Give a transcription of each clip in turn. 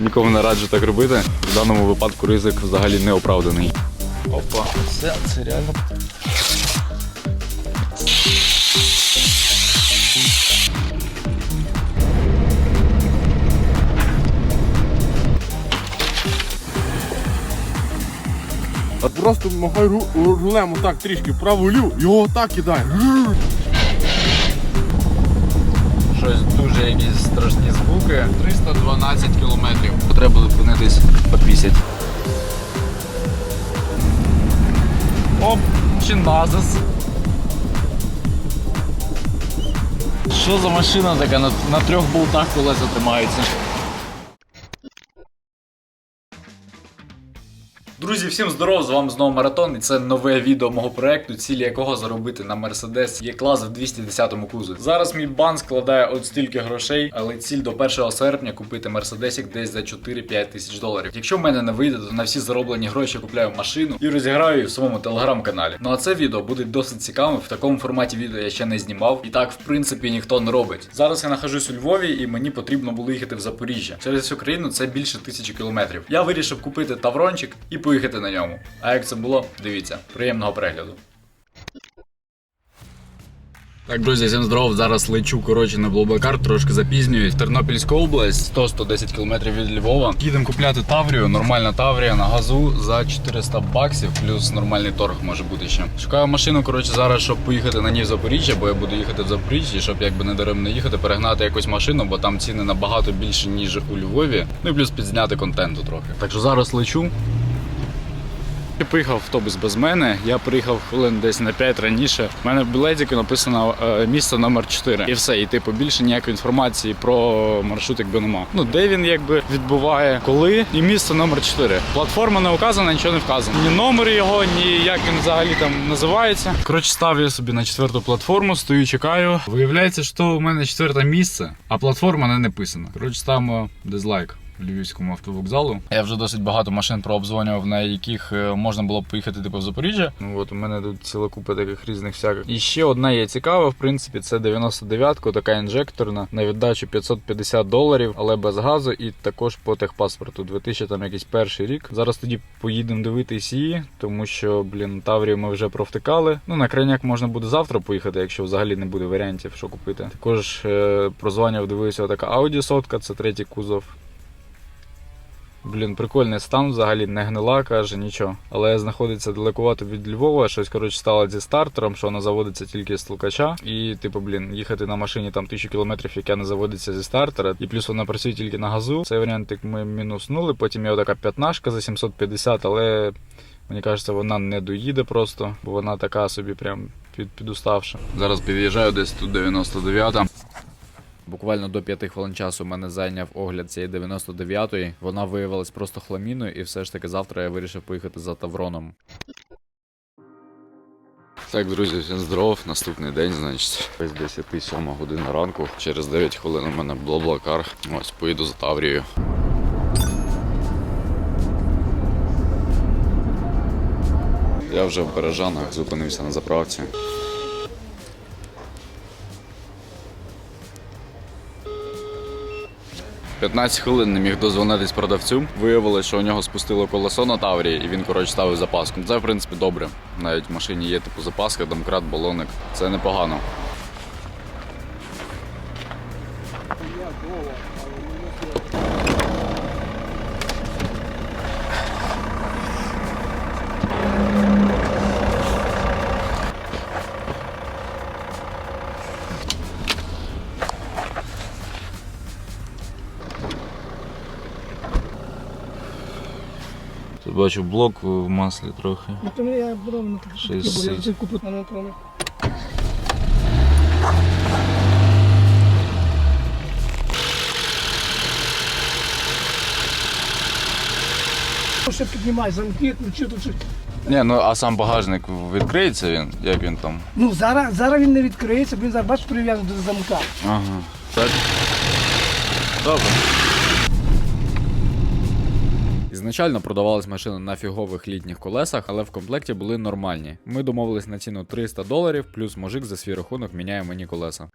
Нікому не раджу так робити. В даному випадку ризик взагалі не оправданий. Опа, це, це реально. Просто махай ру- рулем отак трішки вправо-ліву, його отак кидай. Рррр. Щось дуже якісь страшні звуки. 312 кілометрів. Треба зупинитись підвісять. Оп, чиназис. Що за машина така на, на трьох болтах колеса тримаються? Друзі, всім здоров! З вами знову маратон, і це нове відео мого проекту, цілі якого заробити на Mercedes є клас в 210 кузові. Зараз мій бан складає от стільки грошей, але ціль до 1 серпня купити Mercedes десь за 4-5 тисяч доларів. Якщо в мене не вийде, то на всі зароблені гроші купляю машину і розіграю її в своєму телеграм-каналі. Ну а це відео буде досить цікавим. В такому форматі відео я ще не знімав, і так в принципі ніхто не робить. Зараз я нахожусь у Львові, і мені потрібно було їхати в Запоріжжя. Через всю країну це більше тисячі кілометрів. Я вирішив купити таврончик і поїхати на ньому. А як це було, дивіться. Приємного перегляду. Так, друзі, всім здоров. Зараз лечу коротше на Блоблакар, трошки запізнююсь. Тернопільська область, 100-110 км від Львова. Їдемо купляти Таврію, нормальна Таврія на газу за 400 баксів, плюс нормальний торг може бути ще. Шукаю машину, коротше, зараз, щоб поїхати на ній в Запоріжжя, бо я буду їхати в Запоріжжя, щоб якби не даремно їхати, перегнати якусь машину, бо там ціни набагато більше, ніж у Львові. Ну і плюс підзняти контенту трохи. Так що зараз лечу. Поїхав автобус без мене. Я приїхав хвилин десь на 5 раніше. У мене в білетику написано е, місце номер 4. І все. І типу більше ніякої інформації про маршрут якби нема. Ну де він якби відбуває, коли і місце номер 4. Платформа не указана, нічого не вказано. Ні номер його, ні як він взагалі там називається. Коротше, став я собі на четверту платформу, стою, чекаю. Виявляється, що у мене четверте місце, а платформа не написана. Коротше, ставимо дизлайк. Львівському автовокзалу. Я вже досить багато машин прообзвонював, на яких е, можна було б поїхати типу в Запоріжжя. Ну от у мене тут ціла купа таких різних всяких. І ще одна є цікава, в принципі, це 99-ка, така інжекторна на віддачу 550 доларів, але без газу, і також по техпаспорту 2000 там якийсь перший рік. Зараз тоді поїдемо дивитись її, тому що, блін, Таврію ми вже провтикали. Ну на крайняк можна буде завтра поїхати, якщо взагалі не буде варіантів, що купити. Також е, прозванював, дивився така Audi сотка, це третій кузов. Блін, прикольний стан взагалі не гнила, каже, нічого. Але знаходиться далекувато від Львова. Щось коротше стало зі стартером, що вона заводиться тільки з толкача. І, типу, блін, їхати на машині там тисячу кілометрів, яка не заводиться зі стартера. І плюс вона працює тільки на газу. Цей варіант ми мінуснули. Потім є така п'ятнашка за 750, але мені кажеться, вона не доїде просто, бо вона така собі прям під, підуставша. Зараз під'їжджаю десь тут 99-та. Буквально до 5 хвилин часу мене зайняв огляд цієї 99-ї. Вона виявилась просто хламіною, і все ж таки завтра я вирішив поїхати за Тавроном. Так, друзі, всім здоров. Наступний день, значить, ось 10 7 година ранку. Через 9 хвилин у мене блаблакар. Ось поїду за Таврією. Я вже в Бережанах зупинився на заправці. – 15 хвилин не міг дозвонитись продавцю. Виявилось, що у нього спустило колесо на Таврії, і він, коротше, ставив запаску. Це, в принципі, добре. Навіть в машині є типу запаска, домкрат, балоник. Це непогано. Тут бачу блок в маслі трохи. Ну, то я буду на такі, бо я куплю на електрони. Ще піднімай замки, ключі тут. щось. Ні, ну а сам багажник відкриється він? Як він там? Ну зараз, зараз він не відкриється, бо він зараз бачиш прив'язаний до замка. Ага. Так. Добре. Ізначально продавалась машина на фігових літніх колесах, але в комплекті були нормальні. Ми домовились на ціну 300 доларів, плюс мужик за свій рахунок міняє мені колеса.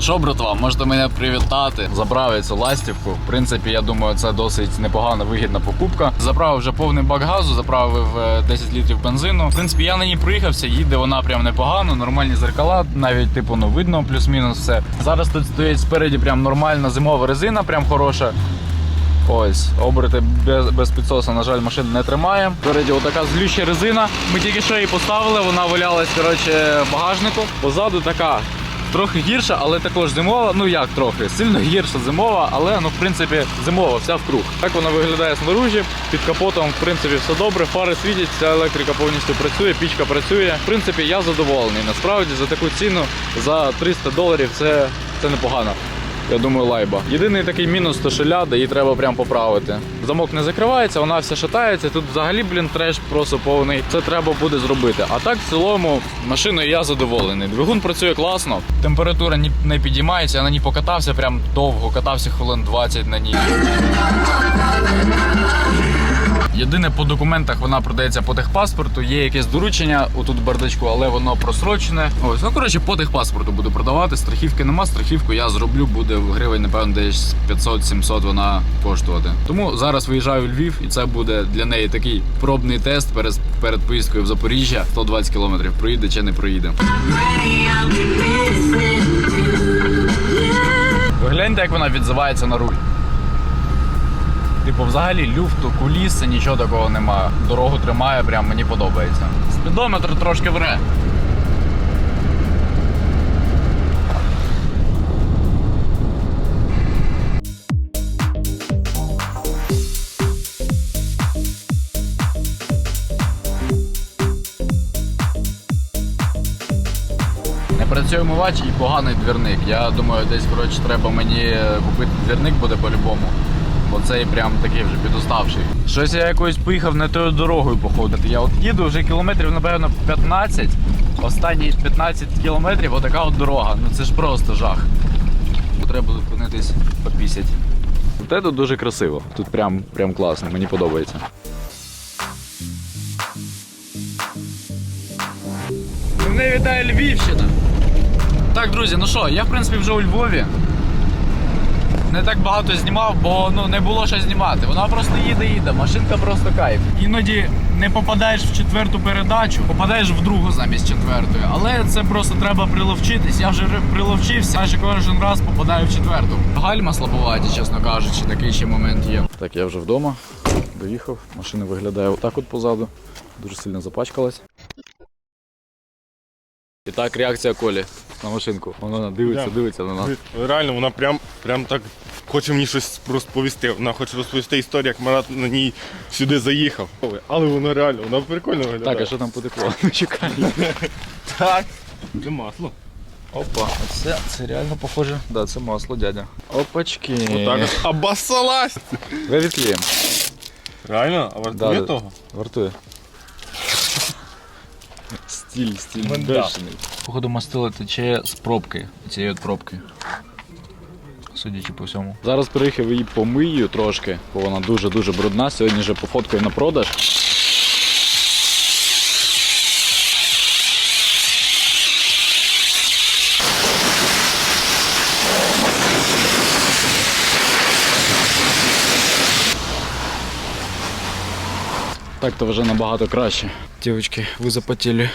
Що, братва, можете мене привітати. Забрав я цю ластівку. В принципі, я думаю, це досить непогана вигідна покупка. Заправив вже повний бак газу, заправив е, 10 літрів бензину. В принципі, я на ній проїхався, їде вона прям непогано, нормальні зеркала, навіть типу ну видно плюс-мінус все. Зараз тут стоїть спереді прям нормальна зимова резина, прям хороша. Ось, оберти без, без підсоса, на жаль, машина не тримає. Спереді отака злюща резина. Ми тільки що її поставили, вона валялась коротше, в багажнику. Позаду така трохи гірша, але також зимова. Ну як трохи, сильно гірша зимова, але ну в принципі зимова, вся в круг. Так вона виглядає снаружі. Під капотом, в принципі, все добре. Фари світять, вся електрика повністю працює, пічка працює. В принципі, я задоволений. Насправді за таку ціну за 300 доларів це, це непогано. Я думаю, лайба. Єдиний такий мінус, то що ляда, її треба прям поправити. Замок не закривається, вона вся шатається. Тут взагалі, блін, треш просто повний. Це треба буде зробити. А так, в цілому, машиною я задоволений. Двигун працює класно. Температура ні- не підіймається, я на ній покатався прям довго, катався хвилин 20 на ній. Єдине по документах вона продається по техпаспорту. Є якесь доручення отут в бардачку, але воно просрочене. Ось, ну коротше, по техпаспорту буду продавати. Страхівки нема. Страхівку я зроблю, буде в гривень, напевно, десь 500-700 вона коштувати. Тому зараз виїжджаю в Львів, і це буде для неї такий пробний тест перед, перед поїздкою в Запоріжжя. 120 кілометрів проїде чи не проїде. Гляньте, як вона відзивається на руль. Типу, взагалі люфту, куліси, нічого такого немає. Дорогу тримає, прям мені подобається. Спідометр трошки вре. Працює умивач і поганий двірник. Я думаю, десь коротше треба мені купити двірник буде по-любому. Бо цей прям такий вже підуставший. Щось я якось поїхав не тою дорогою походити. Я от їду вже кілометрів, напевно, 15. Останні 15 кілометрів отака от дорога. Ну це ж просто жах. Треба зупинитись попісять. Те тут дуже красиво. Тут прям, прям класно, мені подобається. Мене вітає Львівщина. Так, друзі, ну що, я в принципі вже у Львові. Не так багато знімав, бо ну не було що знімати. Вона просто їде, їде, машинка просто кайф. Іноді не попадаєш в четверту передачу, попадаєш в другу замість четвертої. Але це просто треба приловчитись. Я вже приловчився, майже кожен раз попадаю в четверту. Гальма слабуваті, чесно кажучи, такий ще момент є. Так, я вже вдома. Доїхав. Машина виглядає отак от позаду. Дуже сильно запачкалась. І так реакція Колі на машинку. Вона дивиться, дивиться на нас. Реально, вона прям, прям так хоче мені щось розповісти. Вона хоче розповісти історію, як Марат на ній сюди заїхав. Але вона реально, вона прикольно виглядає. Так, а що там потекло? Ну чекай. Так. Це масло. Опа, це, це реально похоже. Да, це масло, дядя. Опачки. Отак от. Обоссалась. Реально? А вартує Да, того? Вартує. Стіль, стіль бешений. Походу мастило тече з пробки. Цієї от пробки. Судячи по всьому. Зараз приїхав її помию трошки, бо вона дуже-дуже брудна. Сьогодні вже пофоткаю на продаж. Так то вже набагато краще. Дівчатки, ви запотіли.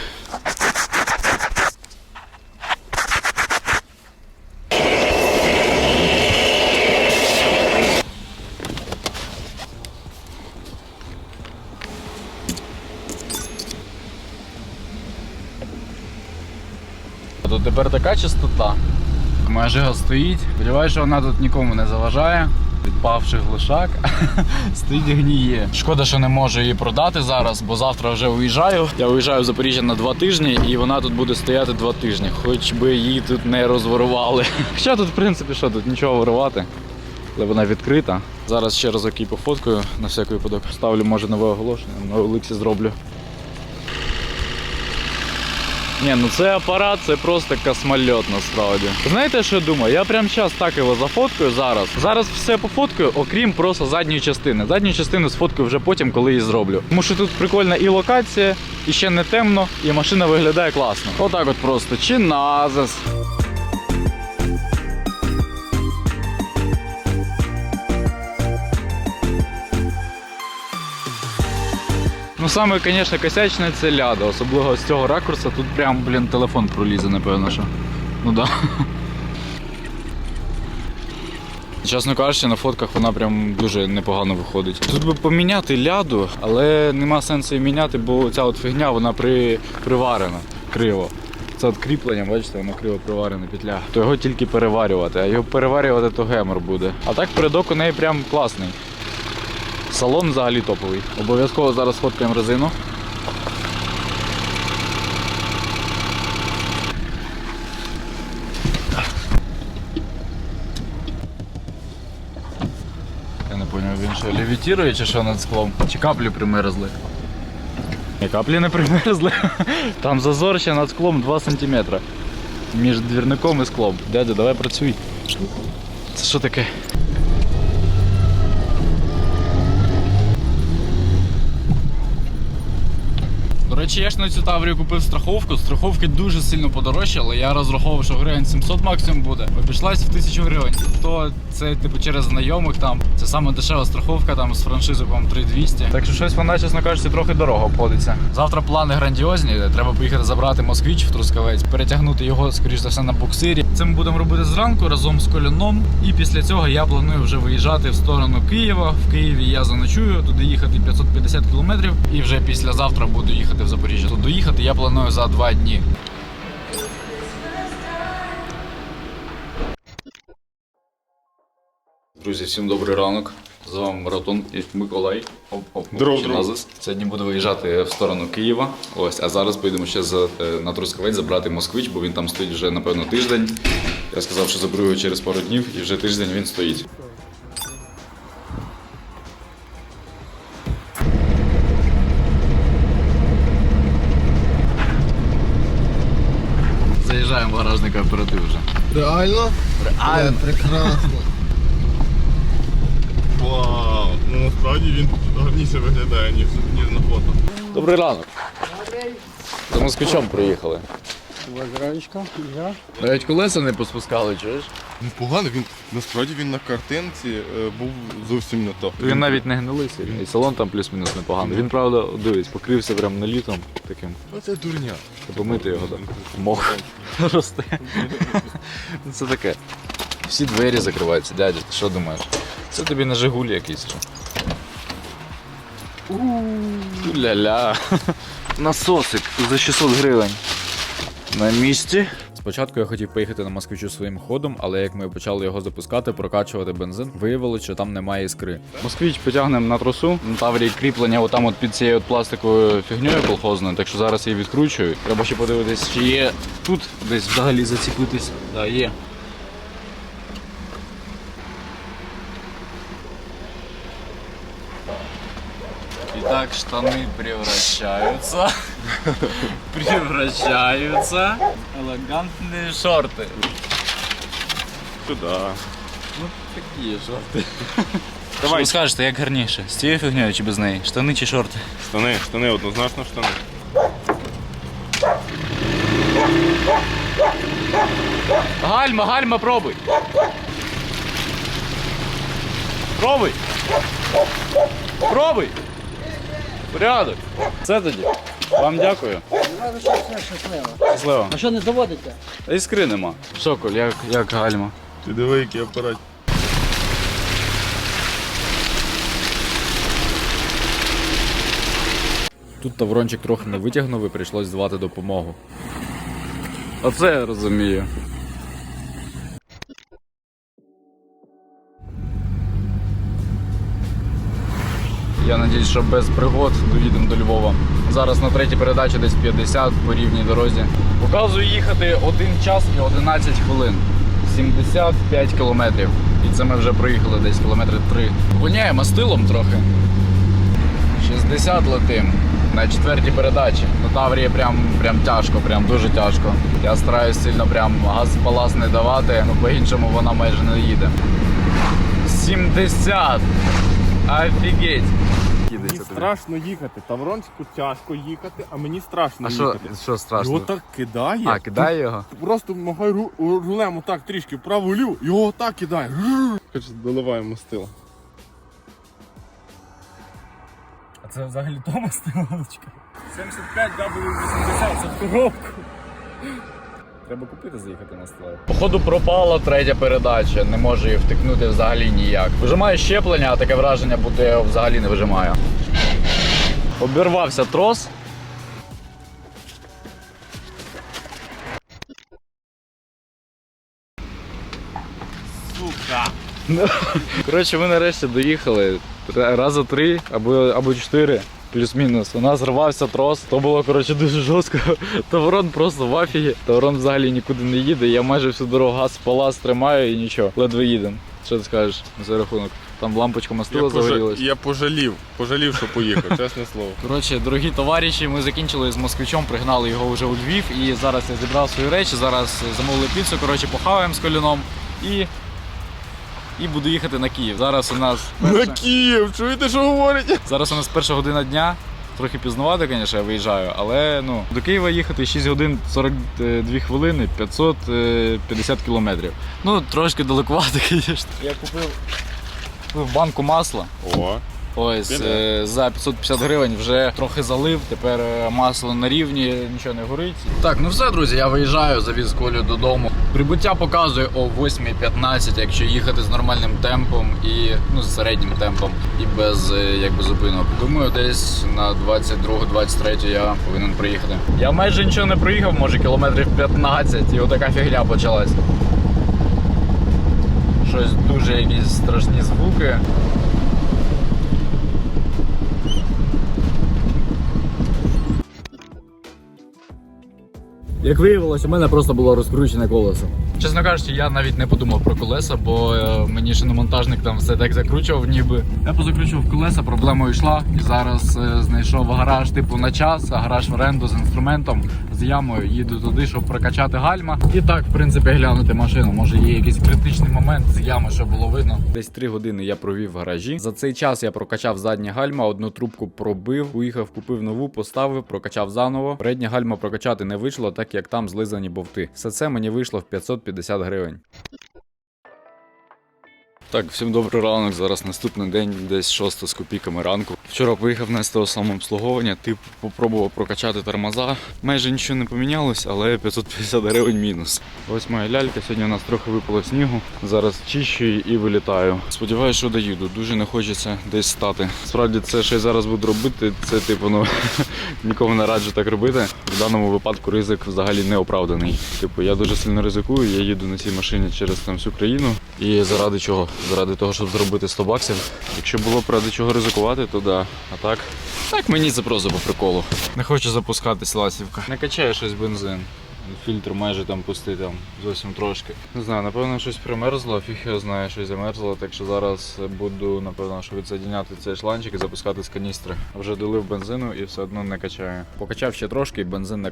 Тут тепер така чистота. Моя жига стоїть. Сподіваюся, що вона тут нікому не заважає. Відпавший глушак стоїть гніє. Шкода, що не можу її продати зараз, бо завтра вже уїжджаю. Я уїжджаю в Запоріжжя на два тижні, і вона тут буде стояти два тижні. Хоч би її тут не розворували. Хоча тут, в принципі, що тут нічого вирувати. Але вона відкрита. Зараз ще разок її пофоткаю на всякий випадок. Ставлю, може, нове оголошення, на Олексі зроблю. Ні, ну це апарат, це просто космольот насправді. Знаєте, що я думаю? Я прямо зараз так його зафоткаю зараз. Зараз все пофоткаю, окрім просто задньої частини. Задню частину сфоткаю вже потім, коли її зроблю. Тому що тут прикольна і локація, і ще не темно, і машина виглядає класно. Отак от просто. Чи назас. Саме, звісно, косячне це ляда, особливо з цього ракурсу. Тут прям, блін, телефон пролізе, напевно, що. Ну да. Чесно кажучи, на фотках вона прям дуже непогано виходить. Тут би поміняти ляду, але нема сенсу її міняти, бо ця от фігня вона при... приварена криво. Це от кріплення, бачите, воно криво приварене петля. То його тільки переварювати, а його переварювати то гемор буде. А так передок у неї прям класний. Салон взагалі топовий. Обов'язково зараз фоткаємо резину. Я не зрозумів, він що левітірує чи що над склом? Чи каплі примерзли? Ні, каплі не примерзли. Там зазор ще над склом 2 см. Між двірником і склом. Дядя, давай працюй. Це що таке? Речі, я ж на цю таврію купив страховку. Страховки дуже сильно подорожчали. Я розраховував, що гривень 700 максимум буде. Обійшлась в 1000 гривень. То це типу через знайомих там. Це саме дешева страховка там з франшизою по 3200. Так що щось вона, чесно кажучи, трохи дорого обходиться. Завтра плани грандіозні. Треба поїхати забрати москвич в Трускавець, перетягнути його, скоріш за все, на буксирі. Це ми будемо робити зранку разом з коляном. І після цього я планую вже виїжджати в сторону Києва. В Києві я заночую, туди їхати 550 кілометрів. І вже післязавтра буду їхати в Запоріжжя. Тут доїхати я планую за два дні. Друзі, всім добрий ранок. З вами маратон і Миколай. Оп, оп, Здорово, ще Сьогодні буду виїжджати в сторону Києва. Ось, а зараз поїдемо ще за, е, на Трускавець забрати москвич, бо він там стоїть вже напевно тиждень. Я сказав, що заберу його через пару днів, і вже тиждень він стоїть. Заїжджаємо в гаражний кооператив вже. Реально? Реально. прекрасно. Вау, ну насправді він гарніше виглядає, ніж, ніж на фото. Добрий ранок. За москвичом приїхали. Возранечка, я. Навіть колеса не поспускали, чуєш? Непогано, він насправді він на картинці е, був зовсім не то. Він навіть не гнилий сильно. І салон там плюс-мінус непоганий. Він, правда, дивись, покрився прям налітом таким. Оце дурня. Помити його, так. Мох росте. Ну, Це таке. Всі двері закриваються, дядя, ти що думаєш? Це тобі на Жигулі якийсь. Ля-ля. Насосик за 600 гривень. На місці. Спочатку я хотів поїхати на москвичу своїм ходом, але як ми почали його запускати, прокачувати бензин, виявилося, що там немає іскри. Москвич потягнемо на тросу. На таврі кріплення отам от під цією от пластиковою фігньою колхозною, так що зараз її відкручую. Треба ще подивитись, чи є тут десь взагалі заціпитись. Да, є. Итак, штаны превращаются. Превращаются в элегантные шорты. Туди. Ну, такі шорти. Давай. Що скажете, як гарніше? З цією фігнею чи без неї? Штани чи шорти? Штани, штани, однозначно штани. Гальма, гальма, пробуй. Пробуй. Пробуй. Порядок. Це тоді. Вам дякую. Щасливо. А що не заводите? Та іскри нема. Що, Коль, як, як гальма? Ти диви, який апарат. Тут таврончик трохи не витягнув і прийшлось звати допомогу. Оце я розумію. Я надіюсь, що без пригод доїдемо до Львова. Зараз на третій передачі десь 50 по рівній дорозі. Показую їхати 1 час і 11 хвилин. 75 кілометрів. І це ми вже проїхали десь кілометри 3. Воняє мастилом трохи. 60 летим на четвертій передачі. На Таврії прям, прям тяжко, прям дуже тяжко. Я стараюсь сильно прям газ палас не давати, ну по-іншому вона майже не їде. 70! Офігеть! Мені страшно їхати. Таврончику тяжко їхати, а мені страшно А що, їхати. що страшно? Його так кидає. А, кидай його. Просто махай ру- рулем отак трішки вправо ліву, його отак кидає. Короче, доливаємо мастила. А це взагалі Томас Тимовочка. 75 W80, це в коробку. Треба купити, заїхати на стеле. Походу пропала третя передача, не можу її втикнути взагалі ніяк. Вижимаю щеплення, а таке враження, будто я взагалі не вижимаю. Обірвався трос. Сука. Коротше, ми нарешті доїхали раза три або, або чотири. Плюс-мінус. У нас зривався трос. То було коротше дуже жорстко. Таворон просто в афігі. Таворон взагалі нікуди не їде. Я майже всю дорогу газ палас тримаю і нічого. Ледве їдемо. Що ти скажеш на цей рахунок? Там лампочка мастила загорілась. я пожалів, пожалів, що поїхав, чесне слово. Коротше, дорогі товариші, ми закінчили з москвичом, пригнали його вже у Львів. І зараз я зібрав свої речі. Зараз замовили піцу, коротше, похаваємо з коліном і. І буду їхати на Київ. Зараз у нас На Київ, чуєте, що говорить? Зараз у нас перша година дня. Трохи пізнувати, звісно, я виїжджаю, але ну, до Києва їхати 6 годин 42 хвилини, 550 кілометрів. Ну, трошки далекувато, звісно. Я купив, купив банку масла. О, Ось е, за 550 гривень вже трохи залив. Тепер е, масло на рівні, нічого не горить. Так, ну все, друзі, я виїжджаю, завіз Колю додому. Прибуття показує о 8.15, якщо їхати з нормальним темпом і ну з середнім темпом і без е, якби зупинок. Думаю, десь на 22-23 я повинен приїхати. Я майже нічого не проїхав, може кілометрів 15, і отака фігня почалась. Щось дуже якісь страшні звуки. Як виявилось, у мене просто було розкручене колесо. Чесно кажучи, я навіть не подумав про колеса, бо е, мені шиномонтажник там все так закручував, ніби. Я позакручував колеса, проблема йшла. І зараз е, знайшов гараж типу на час, гараж в оренду з інструментом, з ямою. Їду туди, щоб прокачати гальма. І так, в принципі, глянути машину. Може є якийсь критичний момент з ями, що було видно. Десь три години я провів в гаражі. За цей час я прокачав задні гальма, одну трубку пробив, уїхав, купив нову, поставив, прокачав заново. Передні гальма прокачати не вийшло, так як там злизані бовти. Все це мені вийшло в 550 гривень. Так, всім добрий ранок. Зараз наступний день, десь 6 з копійками ранку. Вчора поїхав на СТО самообслуговування, тип попробував прокачати тормоза. Майже нічого не помінялось, але 550 гривень мінус. Ось моя лялька. Сьогодні у нас трохи випало снігу. Зараз чищу і вилітаю. Сподіваюсь, що доїду. Дуже не хочеться десь стати. Справді, це що я зараз буду робити, це типу, ну нікому не раджу так робити. В даному випадку ризик взагалі не оправданий. Типу, я дуже сильно ризикую. Я їду на цій машині через там всю країну. І заради чого? Заради того, щоб заробити 100 баксів. Якщо було б ради чого ризикувати, то да. А так, так мені це просто по приколу. Не хочу запускатись ласівка. Не качає щось бензин. Фільтр майже там пустий, там зовсім трошки. Не знаю, напевно, щось примерзло, фіг його знає, щось замерзло. Так що зараз буду, напевно, що відсоединяти цей шланчик і запускати з каністри. Вже долив бензину і все одно не качає. Покачав ще трошки і бензин не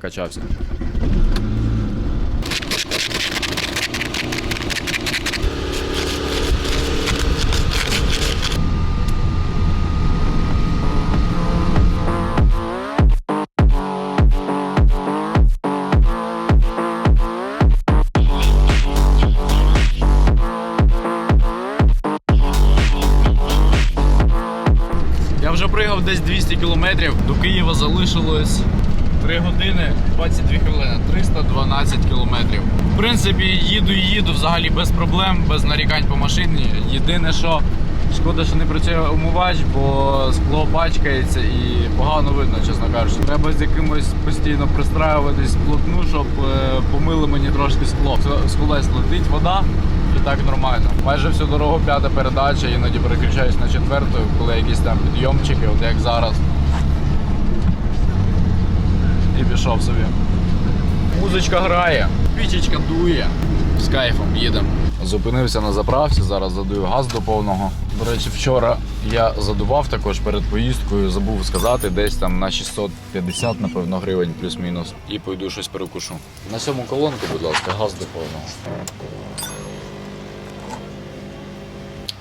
Києва залишилось 3 години 22 хвилини, 312 кілометрів. В принципі, їду і їду взагалі без проблем, без нарікань по машині. Єдине, що шкода, що не працює умивач, бо скло пачкається і погано видно, чесно кажучи. Треба з якимось постійно пристраюватись плотну, щоб е, помили мені трошки скло. З колес вода. І так нормально. Майже всю дорогу п'ята передача, іноді переключаюсь на четверту, коли якісь там підйомчики, от як зараз. І пішов собі. Музичка грає, пічечка дує. З кайфом їдемо. Зупинився на заправці, зараз задую газ до повного. До речі, вчора я задував також перед поїздкою, забув сказати, десь там на 650, напевно, гривень плюс-мінус. І пойду щось перекушу. На сьому колонку, будь ласка, газ до повного.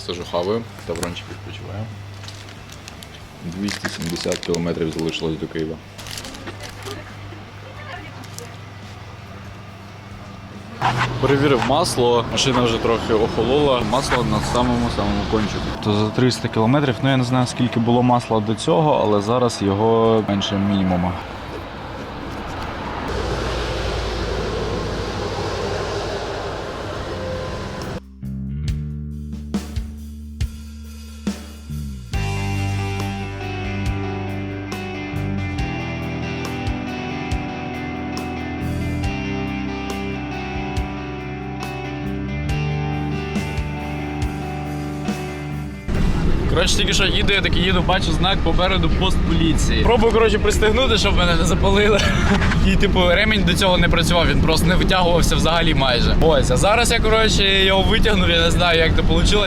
Сижу хаваю, таврончик відпочиваю. 270 кілометрів залишилось до Києва. Перевірив масло, машина вже трохи охолола. Масло на самому самому кончику. То за 300 кілометрів, ну я не знаю скільки було масла до цього, але зараз його менше мінімума. Коротше, тільки що їду, я таки їду, бачу знак попереду пост поліції. Пробую, коротше, пристегнути, щоб мене не запалили. І, типу, ремінь до цього не працював, він просто не витягувався взагалі майже. Ось, а зараз я, коротше, його витягнув, я не знаю, як це вийшло.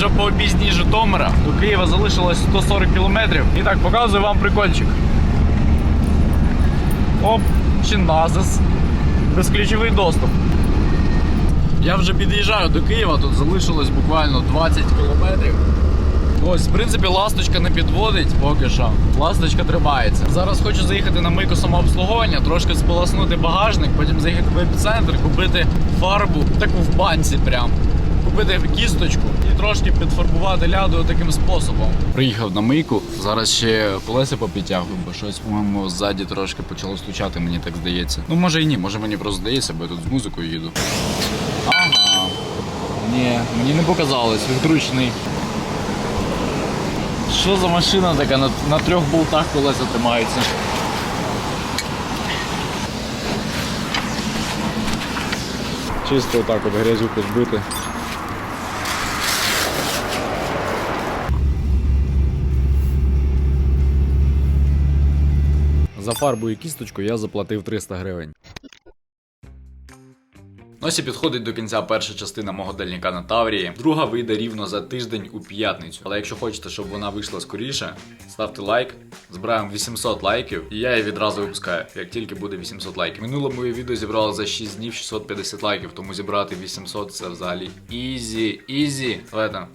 Вже по об'їзні Житомира. До Києва залишилось 140 кілометрів. І так, показую вам прикольчик. Оп, Чиназис. Безключовий доступ. Я вже під'їжджаю до Києва, тут залишилось буквально 20 кілометрів. Ось, в принципі, ласточка не підводить поки що. Ласточка тримається. Зараз хочу заїхати на мийку самообслуговування, трошки сполоснути багажник, потім заїхати в епіцентр, купити фарбу, таку в банці прям. Купити кісточку трошки підфарбувати ляду таким способом. Приїхав на мийку, зараз ще колеса попідтягую, бо щось, по-моєму, ззаді трошки почало стучати, мені так здається. Ну, може і ні, може мені просто здається, бо я тут з музикою їду. Ага. Ні, мені не показалось, відкручений. Що за машина така на, на трьох болтах колеса тримаються? Чисто отак от грязюку збити. За фарбу і кісточку я заплатив 300 гривень. Ось і підходить до кінця перша частина мого дальніка на Таврії. Друга вийде рівно за тиждень у п'ятницю. Але якщо хочете, щоб вона вийшла скоріше, ставте лайк. Збираємо 800 лайків, і я її відразу випускаю, як тільки буде 800 лайків. Минуле моє відео зібрало за 6 днів 650 лайків, тому зібрати 800 це взагалі ізі, ізі. Давайте